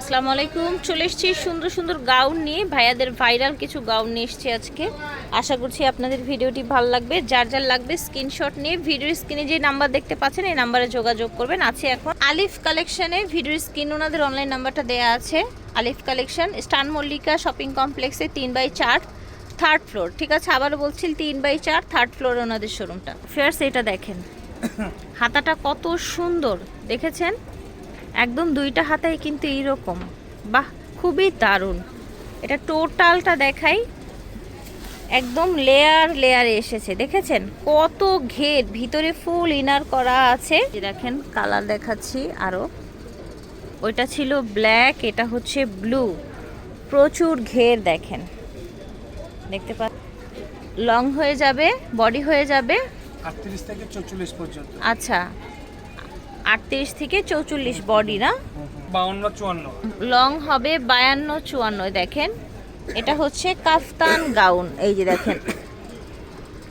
আসসালামু আলাইকুম। চলে এসেছি সুন্দর সুন্দর গাউন নিয়ে। ভাইয়াদের ভাইরাল কিছু গাউন নিয়ে এসেছি আজকে। আশা করছি আপনাদের ভিডিওটি ভালো লাগবে। যার যার লাগবে স্ক্রিনশট নিয়ে ভিডিওর স্ক্রিনে যে নাম্বার দেখতে পাচ্ছেন, এই নাম্বারে যোগাযোগ করবেন। আছে এখন আলিফ কালেকশনে ভিডিওর স্ক্রিন ওনাদের অনলাইন নাম্বারটা দেওয়া আছে। আলিফ কালেকশন স্টান মল্লিকা শপিং কমপ্লেক্সে তিন বাই চার থার্ড ফ্লোর ঠিক আছে, আবারও বলছি তিন বাই চার থার্ড ফ্লোর ওনাদের শোরুমটা ফেয়ার্স এটা দেখেন। হাতাটা কত সুন্দর। দেখেছেন? একদম দুইটা হাতাই কিন্তু এইরকম। বাহ খুবই দারুণ। এটা টোটালটা দেখাই একদম লেয়ার লেয়ারে এসেছে দেখেছেন? কত ঘের ভিতরে ফুল ইনার করা আছে। দেখেন কালার দেখাচ্ছি আরও ওইটা ছিল ব্ল্যাক এটা হচ্ছে ব্লু। প্রচুর ঘের দেখেন। দেখতে পা লং হয়ে যাবে বডি হয়ে যাবে। আটত্রিশ থেকে চৌচল্লিশ পর্যন্ত। আচ্ছা। আটত্রিশ থেকে চৌচল্লিশ বডি না? বাউন্ন চুয়ান্ন। লং হবে বায়ান্ন চুয়ান্ন দেখেন। এটা হচ্ছে কাফতান গাউন এই যে দেখেন।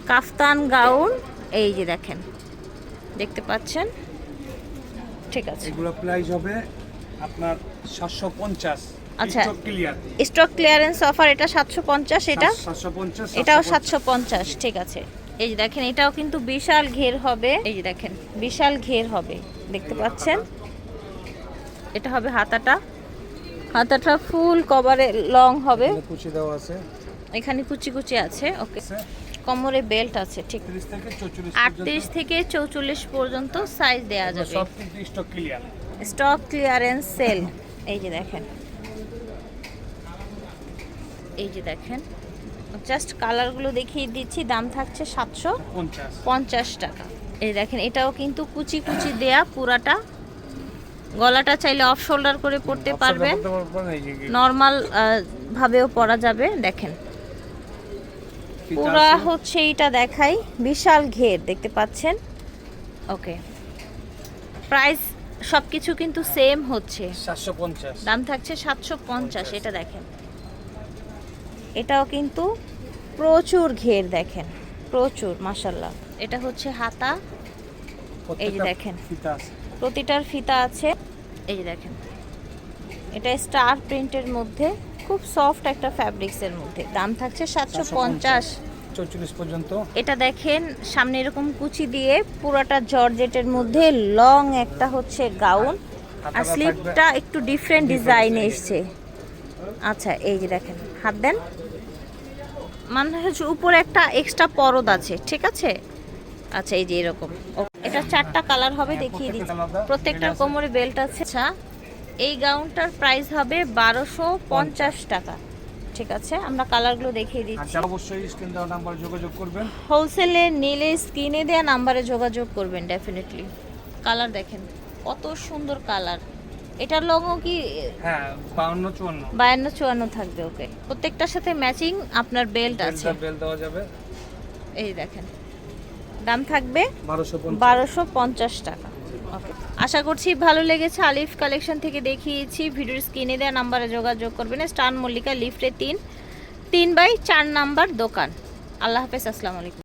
কাফতান গাউন এই যে দেখেন। দেখতে পাচ্ছেন? ঠিক আছে। এগুলো প্রাইস হবে আপনার সাতশো পঞ্চাশ। আচ্ছা। ক্লিয়ার। স্টক ক্লিয়ারেন্স অফার এটা সাতশো পঞ্চাশ এটা? সাতশো পঞ্চাশ এটাও সাতশো পঞ্চাশ ঠিক আছে। এই যে দেখেন এটাও কিন্তু বিশাল ঘের হবে। এই যে দেখেন বিশাল ঘের হবে। দেখতে পাচ্ছেন? এটা হবে হাতাটা। হাতাটা ফুল কভারে লং হবে। কুচি দেওয়া আছে। এখানে কুচি কুচি আছে ওকে। কোমরে বেল্ট আছে ঠিক। তিরিশ থেকে চৌচল্লিশ আটত্রিশ থেকে চৌচল্লিশ পর্যন্ত সাইজ দেওয়া যাবে। সব কিন্তু stock clear stock clearance sale এই যে দেখেন। এই যে দেখেন। জাস্ট কালারগুলো দেখিয়ে দিচ্ছি দাম থাকছে সাতশো পঞ্চাশ। টাকা। এই দেখেন এটাও কিন্তু কুচি কুচি দেয়া পুরাটা। গলাটা চাইলে অফ শোল্ডার করে পরতে পারবেন। নর্মাল ভাবেও পরা যাবে দেখেন। পুরা হচ্ছে এইটা দেখাই বিশাল ঘের দেখতে পাচ্ছেন? ওকে প্রাইস সব কিছু কিন্তু সেম হচ্ছে। দাম থাকছে সাতশো পঞ্চাশ। এটা দেখেন। এটাও কিন্তু প্রচুর ঘের দেখেন প্রচুর মাসাল্লাহ এটা হচ্ছে হাতা এই যে দেখেন। প্রতিটার ফিতা আছে এই যে দেখেন। এটা স্টার প্রিন্টের মধ্যে খুব সফট একটা ফ্যাব্রিক্সের মধ্যে। দাম থাকছে সাতশো পঞ্চাশ। চৌচল্লিশ পর্যন্ত। এটা দেখেন সামনে এরকম কুচি দিয়ে পুরোটা জর্জেটের মধ্যে লং একটা হচ্ছে গাউন। আর স্লিপটা একটু ডিফারেন্ট ডিজাইনে এসছে। আচ্ছা এই যে দেখেন। হাত দেন। মানে হচ্ছে উপরে একটা এক্সট্রা পরদ আছে ঠিক আছে? আচ্ছা এই যে এরকম। এটা চারটা কালার হবে দেখিয়ে দিচ্ছি। প্রত্যেকটা প্রত্যেকটার কোমরে বেল্ট আছে। আচ্ছা এই গাউনটার প্রাইস হবে বারোশো পঞ্চাশ টাকা ঠিক আছে? আমরা কালারগুলো দেখিয়ে দিচ্ছি। যারা অবশ্যই স্ক্রিন দেওয়া নাম্বার যোগাযোগ করবেন। হোলসেলে নিলে স্ক্রিনে দেওয়া নাম্বারে যোগাযোগ করবেন ডেফিনেটলি কালার দেখেন কত সুন্দর কালার এটার লগও কি হ্যাঁ বাউন্ন চুয়ান্ন। বায়ান্ন চুয়ান্ন থাকবে ওকে। প্রত্যেকটার সাথে ম্যাচিং আপনার বেল্ট আছে। বেল দেওয়া যাবে। এই দেখেন। দাম থাকবে বারোশো পঞ্চাশ। বারোশো পঞ্চাশ টাকা। ওকে আশা করছি ভালো লেগেছে আলিফ কালেকশন থেকে দেখিয়েছি। ভিডিওর স্ক্রিনে দেওয়া নাম্বারে যোগাযোগ করবেন। স্টান মল্লিকা লিফটে তিন। তিন বাই চার নাম্বার দোকান। আল্লাহ হাফেজ আসসালামু আলাইকুম।